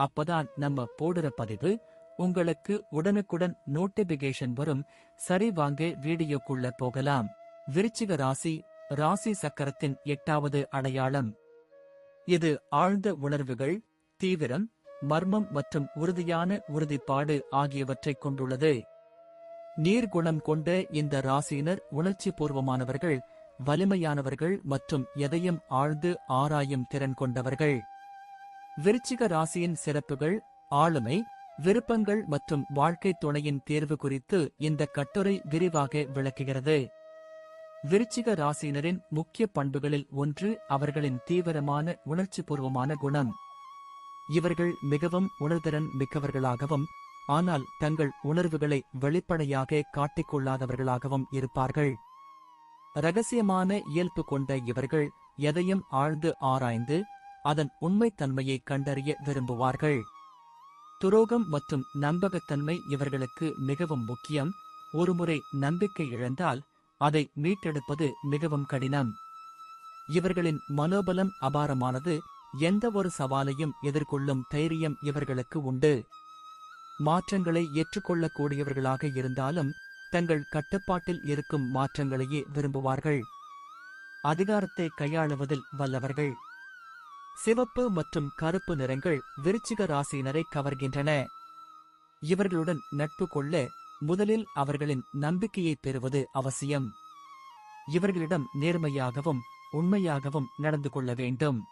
அப்பதான் நம்ம போடுற பதிவு உங்களுக்கு உடனுக்குடன் நோட்டிபிகேஷன் வரும். சரி வாங்க வீடியோக்குள்ள போகலாம். விருச்சிக ராசி ராசி சக்கரத்தின் எட்டாவது அடையாளம். இது ஆழ்ந்த உணர்வுகள் தீவிரம் மர்மம் மற்றும் உறுதியான உறுதிப்பாடு ஆகியவற்றைக் கொண்டுள்ளது. நீர்குணம் கொண்ட இந்த ராசியினர் உணர்ச்சி பூர்வமானவர்கள் வலிமையானவர்கள் மற்றும் எதையும் ஆழ்ந்து ஆராயும் திறன் கொண்டவர்கள். விருச்சிக ராசியின் சிறப்புகள் ஆளுமை விருப்பங்கள் மற்றும் வாழ்க்கை துணையின் தேர்வு குறித்து இந்த கட்டுரை விரிவாக விளக்குகிறது. விருச்சிக ராசியினரின் முக்கிய பண்புகளில் ஒன்று அவர்களின் தீவிரமான உணர்ச்சிபூர்வமான குணம். இவர்கள் மிகவும் உணர்திறன் மிக்கவர்களாகவும் ஆனால் தங்கள் உணர்வுகளை வெளிப்படையாக காட்டிக்கொள்ளாதவர்களாகவும் இருப்பார்கள். ரகசியமான இயல்பு கொண்ட இவர்கள் எதையும் ஆழ்ந்து ஆராய்ந்து அதன் உண்மைத்தன்மையை கண்டறிய விரும்புவார்கள். துரோகம் மற்றும் நம்பகத்தன்மை இவர்களுக்கு மிகவும் முக்கியம். ஒருமுறை நம்பிக்கை இழந்தால் அதை மீட்டெடுப்பது மிகவும் கடினம். இவர்களின் மனோபலம் அபாரமானது எந்த ஒரு சவாலையும் எதிர்கொள்ளும் தைரியம் இவர்களுக்கு உண்டு. மாற்றங்களை ஏற்றுக்கொள்ளக்கூடியவர்களாக இருந்தாலும் தங்கள் கட்டுப்பாட்டில் இருக்கும் மாற்றங்களையே விரும்புவார்கள். அதிகாரத்தை கையாளுவதில் வல்லவர்கள். சிவப்பு மற்றும் கருப்பு நிறங்கள் விருச்சிக ராசியினரை கவர்கின்றன. இவர்களுடன் நட்பு கொள்ள முதலில் அவர்களின் நம்பிக்கையை பெறுவது அவசியம். இவர்களிடம் நேர்மையாகவும் உண்மையாகவும் நடந்து கொள்ள வேண்டும்.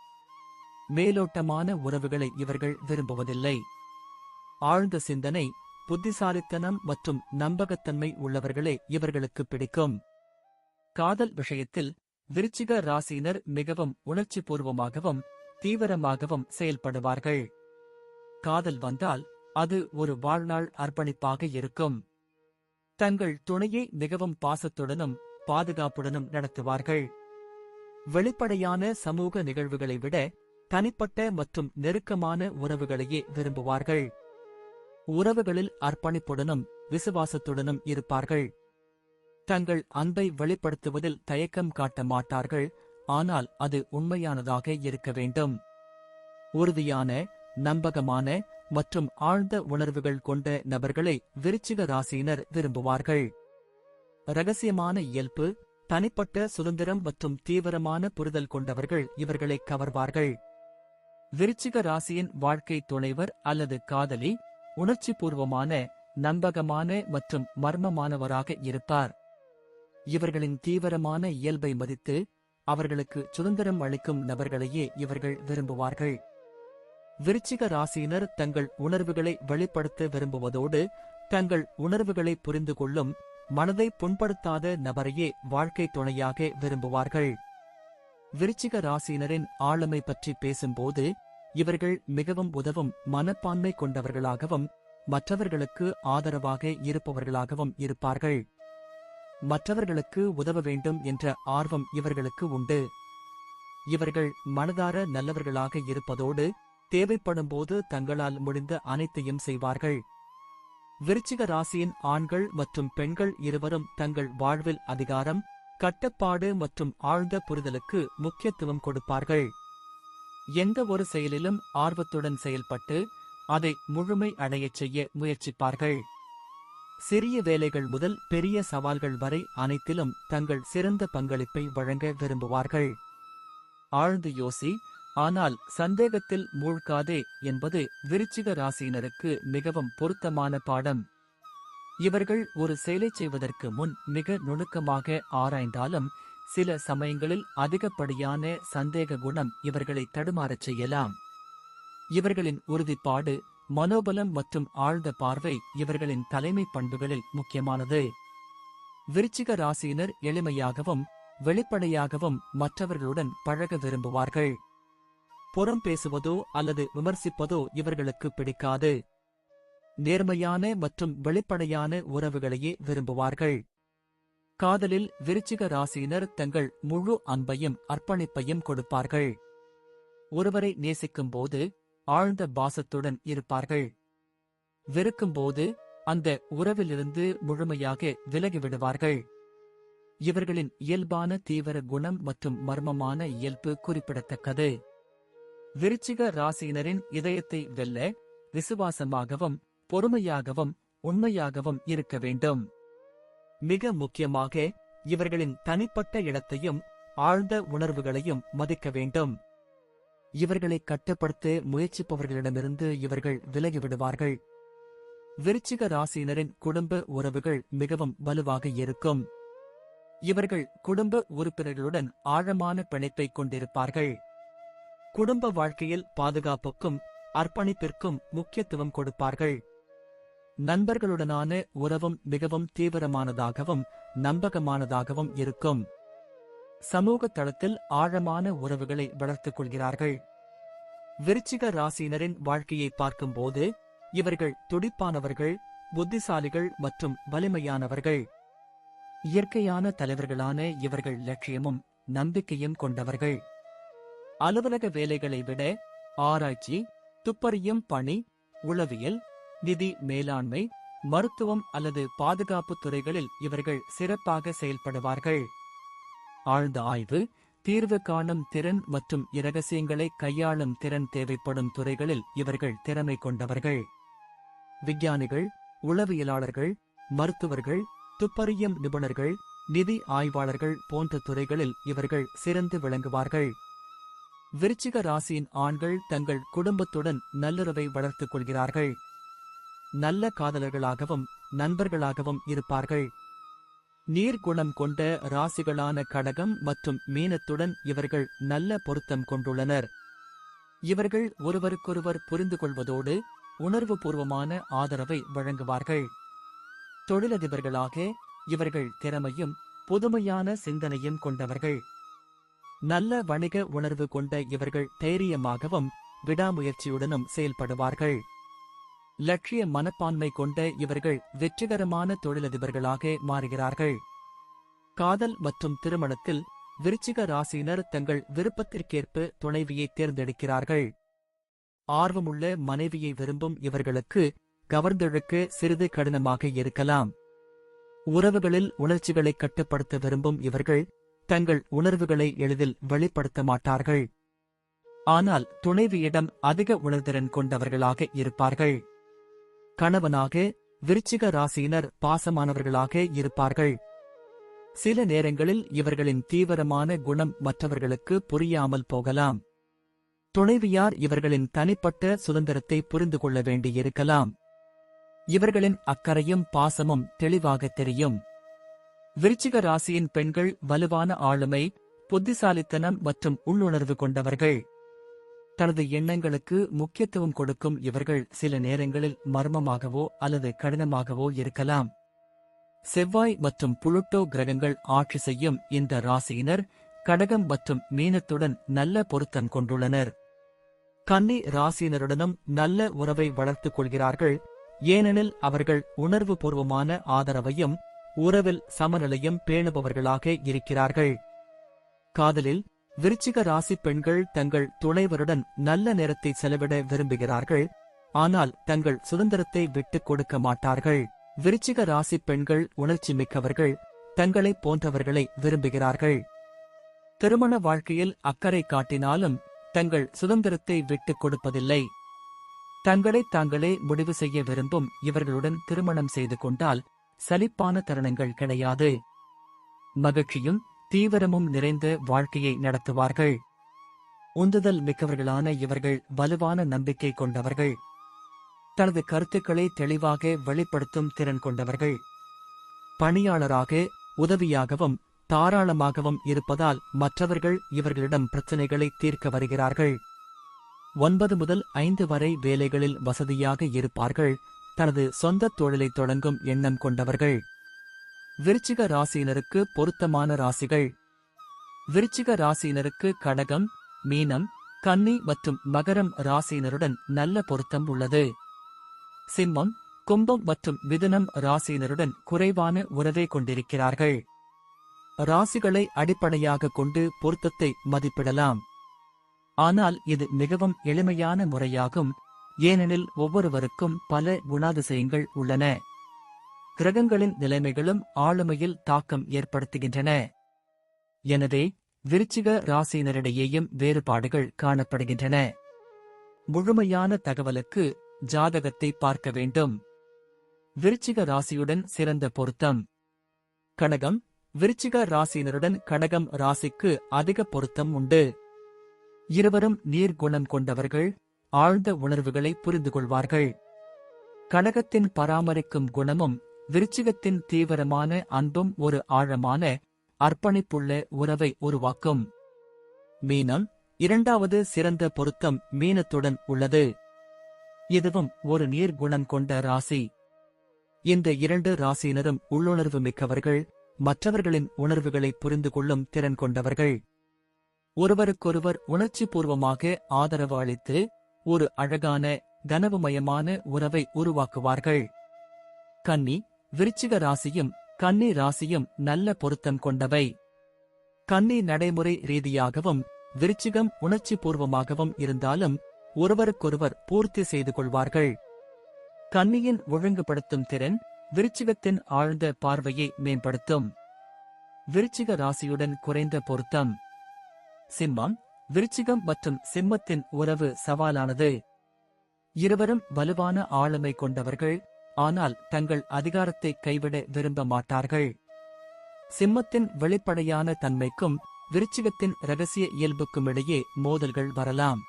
மேலோட்டமான உறவுகளை இவர்கள் விரும்புவதில்லை. ஆழ்ந்த சிந்தனை புத்திசாலித்தனம் மற்றும் நம்பகத்தன்மை உள்ளவர்களே இவர்களுக்கு பிடிக்கும். காதல் விஷயத்தில் விருச்சிக ராசியினர் மிகவும் உணர்ச்சிபூர்வமாகவும் தீவிரமாகவும் செயல்படுவார்கள். காதல் வந்தால் அது ஒரு வாழ்நாள் அர்ப்பணிப்பாக இருக்கும். தங்கள் துணையை மிகவும் பாசத்துடனும் பாதுகாப்புடனும் நடத்துவார்கள். வெளிப்படையான சமூக நிகழ்வுகளை விட தனிப்பட்ட மற்றும் நெருக்கமான உறவுகளையே விரும்புவார்கள். உறவுகளில் அர்ப்பணிப்புடனும் விசுவாசத்துடனும் இருப்பார்கள். தங்கள் அன்பை வெளிப்படுத்துவதில் தயக்கம் காட்ட மாட்டார்கள். ஆனால் அது உண்மையானதாக இருக்க வேண்டும். உறுதியான நம்பகமான மற்றும் ஆழ்ந்த உணர்வுகள் கொண்ட நபர்களை விருச்சிக ராசியினர் விரும்புவார்கள். ரகசியமான இயல்பு தனிப்பட்ட சுதந்திரம் மற்றும் தீவிரமான புரிதல் கொண்டவர்கள் இவர்களை கவர்வார்கள். விருச்சிக ராசியின் வாழ்க்கை துணைவர் அல்லது காதலி உணர்ச்சிபூர்வமான நம்பகமான மற்றும் மர்மமானவராக இருப்பார். இவர்களின் தீவிரமான இயல்பை மதித்து அவர்களுக்கு சுதந்திரம் அளிக்கும் நபர்களையே இவர்கள் விரும்புவார்கள். விருச்சிக ராசியினர் தங்கள் உணர்வுகளை வெளிப்படுத்த விரும்புவதோடு தங்கள் உணர்வுகளை புரிந்து கொள்ளும் மனதை புண்படுத்தாத நபரையே வாழ்க்கை துணையாக விரும்புவார்கள். விருச்சிக ராசியினரின் ஆளுமை பற்றி பேசும்போது இவர்கள் மிகவும் உதவும் மனப்பான்மை கொண்டவர்களாகவும் மற்றவர்களுக்கு ஆதரவாக இருப்பவர்களாகவும் இருப்பார்கள். மற்றவர்களுக்கு உதவ வேண்டும் என்ற ஆர்வம் இவர்களுக்கு உண்டு. இவர்கள் மனதார நல்லவர்களாக இருப்பதோடு தேவைப்படும்போது தங்களால் முடிந்த அனைத்தையும் செய்வார்கள். விருச்சிக ராசியின் ஆண்கள் மற்றும் பெண்கள் இருவரும் தங்கள் வாழ்வில் அதிகாரம் கட்டுப்பாடு மற்றும் ஆழ்ந்த புரிதலுக்கு முக்கியத்துவம் கொடுப்பார்கள். எந்த ஒரு செயலிலும் ஆர்வத்துடன் செயல்பட்டு அதை முழுமை அடையச் செய்ய முயற்சிப்பார்கள். சிறிய வேலைகள் முதல் பெரிய சவால்கள் வரை அனைத்திலும் தங்கள் சிறந்த பங்களிப்பை வழங்க விரும்புவார்கள். ஆழ்ந்து யோசி ஆனால் சந்தேகத்தில் மூழ்காதே என்பது விருச்சிக ராசியினருக்கு மிகவும் பொருத்தமான பாடம். இவர்கள் ஒரு செயலை செய்வதற்கு முன் மிக நுணுக்கமாக ஆராய்ந்தாலும் சில சமயங்களில் அதிகப்படியான சந்தேக குணம் இவர்களை தடுமாறச் செய்யலாம். இவர்களின் உறுதிப்பாடு மனோபலம் மற்றும் ஆழ்ந்த பார்வை இவர்களின் தலைமை பண்புகளில் முக்கியமானது. விருச்சிக ராசியினர் எளிமையாகவும் வெளிப்படையாகவும் மற்றவர்களுடன் பழக விரும்புவார்கள். புறம் பேசுவதோ அல்லது விமர்சிப்பதோ இவர்களுக்கு பிடிக்காது. நேர்மையான மற்றும் வெளிப்படையான உறவுகளையே விரும்புவார்கள். காதலில் விருச்சிக ராசியினர் தங்கள் முழு அன்பையும் அர்ப்பணிப்பையும் கொடுப்பார்கள். ஒருவரை நேசிக்கும்போது ஆழ்ந்த பாசத்துடன் இருப்பார்கள். வெறுக்கும்போது அந்த உறவிலிருந்து முழுமையாக விலகிவிடுவார்கள். இவர்களின் இயல்பான தீவிர குணம் மற்றும் மர்மமான இயல்பு குறிப்பிடத்தக்கது. விருச்சிக ராசியினரின் இதயத்தை வெல்ல விசுவாசமாகவும் பொறுமையாகவும் உண்மையாகவும் இருக்க வேண்டும். மிக முக்கியமாக இவர்களின் தனிப்பட்ட இடத்தையும் ஆழ்ந்த உணர்வுகளையும் மதிக்க வேண்டும். இவர்களை கட்டுப்படுத்த முயற்சிப்பவர்களிடமிருந்து இவர்கள் விலகிவிடுவார்கள் விருச்சிக ராசியினரின் குடும்ப உறவுகள் மிகவும் வலுவாக இருக்கும். இவர்கள் குடும்ப உறுப்பினர்களுடன் ஆழமான பிணைப்பை கொண்டிருப்பார்கள். குடும்ப வாழ்க்கையில் பாதுகாப்புக்கும் அர்ப்பணிப்பிற்கும் முக்கியத்துவம் கொடுப்பார்கள். நண்பர்களுடனான உறவும் மிகவும் தீவிரமானதாகவும் நம்பகமானதாகவும் இருக்கும். சமூக தளத்தில் ஆழமான உறவுகளை வளர்த்துக் கொள்கிறார்கள். விருச்சிக ராசியினரின் வாழ்க்கையை பார்க்கும்போது இவர்கள் துடிப்பானவர்கள் புத்திசாலிகள் மற்றும் வலிமையானவர்கள். இயற்கையான தலைவர்களான இவர்கள் லட்சியமும் நம்பிக்கையும் கொண்டவர்கள். அலுவலக வேலைகளை விட ஆராய்ச்சி துப்பறியும் பணி உளவியல் நிதி மேலாண்மை மருத்துவம் அல்லது பாதுகாப்பு துறைகளில் இவர்கள் சிறப்பாக செயல்படுவார்கள். ஆழ்ந்த ஆய்வு தீர்வு காணும் திறன் மற்றும் இரகசியங்களை கையாளும் திறன் தேவைப்படும் துறைகளில் இவர்கள் திறமை கொண்டவர்கள். விஞ்ஞானிகள் உளவியலாளர்கள் மருத்துவர்கள் துப்பறியும் நிபுணர்கள் நிதி ஆய்வாளர்கள் போன்ற துறைகளில் இவர்கள் சிறந்து விளங்குவார்கள். விருச்சிக ராசியின் ஆண்கள் தங்கள் குடும்பத்துடன் நல்லுறவை வளர்த்துக் கொள்கிறார்கள். நல்ல காதலர்களாகவும் நண்பர்களாகவும் இருப்பார்கள். நீர்குணம் கொண்ட ராசிகளான கடகம் மற்றும் மீனத்துடன் இவர்கள் நல்ல பொருத்தம் கொண்டுள்ளனர். இவர்கள் ஒருவருக்கொருவர் புரிந்து கொள்வதோடு உணர்வுபூர்வமான ஆதரவை வழங்குவார்கள். தொழிலதிபர்களாக இவர்கள் திறமையும் புதுமையான சிந்தனையும் கொண்டவர்கள். நல்ல வணிக உணர்வு கொண்ட இவர்கள் தைரியமாகவும் விடாமுயற்சியுடனும் செயல்படுவார்கள். லட்சிய மனப்பான்மை கொண்ட இவர்கள் வெற்றிகரமான தொழிலதிபர்களாக மாறுகிறார்கள். காதல் மற்றும் திருமணத்தில் விருச்சிக ராசியினர் தங்கள் விருப்பத்திற்கேற்ப துணைவியை தேர்ந்தெடுக்கிறார்கள். ஆர்வமுள்ள மனைவியை விரும்பும் இவர்களுக்கு கவர்ந்தெழுக்க சிறிது கடினமாக இருக்கலாம். உறவுகளில் உணர்ச்சிகளை கட்டுப்படுத்த விரும்பும் இவர்கள் தங்கள் உணர்வுகளை எளிதில் வெளிப்படுத்த மாட்டார்கள். ஆனால் துணைவியிடம் அதிக உணர்திறன் கொண்டவர்களாக இருப்பார்கள். கணவனாக விருச்சிக ராசியினர் பாசமானவர்களாக இருப்பார்கள். சில நேரங்களில் இவர்களின் தீவிரமான குணம் மற்றவர்களுக்கு புரியாமல் போகலாம். துணைவியார் இவர்களின் தனிப்பட்ட சுதந்திரத்தை புரிந்து கொள்ள வேண்டியிருக்கலாம். இவர்களின் அக்கறையும் பாசமும் தெளிவாக தெரியும். விருச்சிக ராசியின் பெண்கள் வலுவான ஆளுமை புத்திசாலித்தனம் மற்றும் உள்ளுணர்வு கொண்டவர்கள். தனது எண்ணங்களுக்கு முக்கியத்துவம் கொடுக்கும் இவர்கள் சில நேரங்களில் மர்மமாகவோ அல்லது கடினமாகவோ இருக்கலாம். செவ்வாய் மற்றும் புளுட்டோ கிரகங்கள் ஆட்சி செய்யும் இந்த ராசியினர் கடகம் மற்றும் மீனத்துடன் நல்ல பொருத்தம் கொண்டுள்ளனர். கன்னி ராசியினருடனும் நல்ல உறவை வளர்த்துக் கொள்கிறார்கள். ஏனெனில் அவர்கள் உணர்வுபூர்வமான ஆதரவையும் உறவில் சமநிலையும் பேணுபவர்களாக இருக்கிறார்கள். காதலில் விருச்சிக ராசி பெண்கள் தங்கள் துணைவருடன் நல்ல நேரத்தை செலவிட விரும்புகிறார்கள். ஆனால் தங்கள் சுதந்திரத்தை விட்டுக் கொடுக்க மாட்டார்கள். விருச்சிக ராசி பெண்கள் உணர்ச்சி மிக்கவர்கள் தங்களை போன்றவர்களை விரும்புகிறார்கள். திருமண வாழ்க்கையில் அக்கறை காட்டினாலும் தங்கள் சுதந்திரத்தை விட்டுக் கொடுப்பதில்லை. தங்களை தாங்களே முடிவு செய்ய விரும்பும் இவர்களுடன் திருமணம் செய்து கொண்டால் சலிப்பான தருணங்கள் கிடையாது. மகிழ்ச்சியும் தீவிரமும் நிறைந்த வாழ்க்கையை நடத்துவார்கள். உந்துதல் மிக்கவர்களான இவர்கள் வலுவான நம்பிக்கை கொண்டவர்கள். தனது கருத்துக்களை தெளிவாக வெளிப்படுத்தும் திறன் கொண்டவர்கள். பணியாளராக உதவியாகவும் தாராளமாகவும் இருப்பதால் மற்றவர்கள் இவர்களிடம் பிரச்சனைகளை தீர்க்க வருகிறார்கள். ஒன்பது முதல் ஐந்து வரை வேலைகளில் வசதியாக இருப்பார்கள். தனது சொந்த தொழிலை தொடங்கும் எண்ணம் கொண்டவர்கள். விருச்சிக ராசியினருக்கு பொருத்தமான ராசிகள். விருச்சிக ராசியினருக்கு கடகம் மீனம் கன்னி மற்றும் மகரம் ராசியினருடன் நல்ல பொருத்தம் உள்ளது. சிம்மம் கும்பம் மற்றும் மிதுனம் ராசியினருடன் குறைவான உறவை கொண்டிருக்கிறார்கள். ராசிகளை அடிப்படையாக கொண்டு பொருத்தத்தை மதிப்பிடலாம். ஆனால் இது மிகவும் எளிமையான முறையாகும். ஏனெனில் ஒவ்வொருவருக்கும் பல குணாதிசயங்கள் உள்ளன. கிரகங்களின் நிலைமைகளும் ஆளுமையில் தாக்கம் ஏற்படுத்துகின்றன. எனவே விருச்சிக ராசியினரிடையேயும் வேறுபாடுகள் காணப்படுகின்றன. முழுமையான தகவலுக்கு ஜாதகத்தை பார்க்க வேண்டும். விருச்சிக ராசியுடன் சிறந்த பொருத்தம். கடகம் விருச்சிக ராசியினருடன் கடகம் ராசிக்கு அதிக பொருத்தம் உண்டு. இருவரும் நீர்குணம் கொண்டவர்கள் ஆழ்ந்த உணர்வுகளை புரிந்து கொள்வார்கள் கடகத்தின் பராமரிக்கும் குணமும் விருச்சிகத்தின் தீவிரமான அன்பும் ஒரு ஆழமான அர்ப்பணிப்புள்ள உறவை உருவாக்கும். மீனம் இரண்டாவது சிறந்த பொருத்தம் மீனத்துடன் உள்ளது. இதுவும் ஒரு நீர்குணம் கொண்ட ராசி. இந்த இரண்டு ராசியினரும் உள்ளுணர்வு மிக்கவர்கள் மற்றவர்களின் உணர்வுகளை புரிந்து கொள்ளும் திறன் கொண்டவர்கள். ஒருவருக்கொருவர் உணர்ச்சி பூர்வமாக ஆதரவு அளித்து ஒரு அழகான கனவுமயமான உறவை உருவாக்குவார்கள். கன்னி விருச்சிக ராசியும் கன்னி ராசியும் நல்ல பொருத்தம் கொண்டவை. கன்னி நடைமுறை ரீதியாகவும் விருச்சிகம் உணர்ச்சி பூர்வமாகவும் இருந்தாலும் ஒருவருக்கொருவர் பூர்த்தி செய்து கொள்வார்கள். கன்னியின் ஒழுங்குபடுத்தும் திறன் விருச்சிகத்தின் ஆழ்ந்த பார்வையை மேம்படுத்தும். விருச்சிக ராசியுடன் குறைந்த பொருத்தம். சிம்மம் விருச்சிகம் மற்றும் சிம்மத்தின் உறவு சவாலானது. இருவரும் வலுவான ஆளுமை கொண்டவர்கள் ஆனால் தங்கள் அதிகாரத்தை கைவிட விரும்ப மாட்டார்கள். சிம்மத்தின் வெளிப்படையான தன்மைக்கும் விருச்சிகத்தின் ரகசிய இயல்புக்கும் இடையே மோதல்கள் வரலாம்.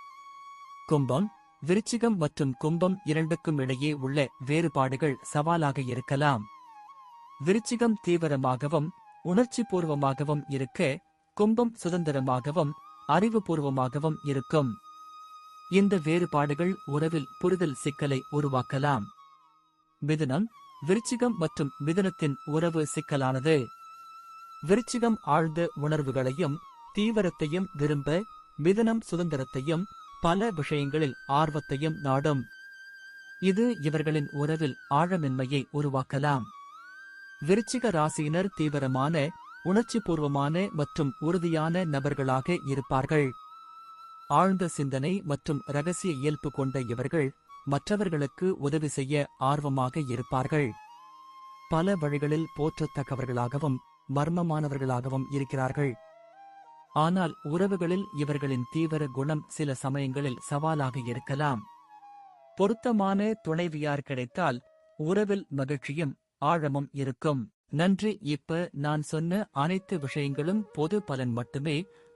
கும்பம் விருச்சிகம் மற்றும் கும்பம் இரண்டுக்கும் இடையே உள்ள வேறுபாடுகள் சவாலாக இருக்கலாம். விருச்சிகம் தீவிரமாகவும் உணர்ச்சிபூர்வமாகவும் இருக்க கும்பம் சுதந்திரமாகவும் அறிவுபூர்வமாகவும் இருக்கும். இந்த வேறுபாடுகள் உறவில் புரிதல் சிக்கலை உருவாக்கலாம். மிதுனம் விருச்சிகம் மற்றும் மிதுனத்தின் உறவு சிக்கலானது. விருச்சிகம் ஆழ்ந்த உணர்வுகளையும் தீவிரத்தையும் விரும்ப மிதுனம் சுதந்திரத்தையும் பல விஷயங்களில் ஆர்வத்தையும் நாடும். இது இவர்களின் உறவில் ஆழமின்மையை உருவாக்கலாம். விருச்சிக ராசியினர் தீவிரமான உணர்ச்சிபூர்வமான மற்றும் உறுதியான நபர்களாக இருப்பார்கள். ஆழ்ந்த சிந்தனை மற்றும் ரகசிய இயல்பு கொண்ட இவர்கள் மற்றவர்களுக்கு உதவி செய்ய ஆர்வமாக இருப்பார்கள். பல வழிகளில் போற்றத்தக்கவர்களாகவும் மர்மமானவர்களாகவும் இருக்கிறார்கள். ஆனால் உறவுகளில் இவர்களின் தீவிர குணம் சில சமயங்களில் சவாலாக இருக்கலாம். பொருத்தமான துணைவியார் கிடைத்தால் உறவில் மகிழ்ச்சியும் ஆழமும் இருக்கும். நன்றி இப்ப நான் சொன்ன அனைத்து விஷயங்களும் பொது பலன் மட்டுமே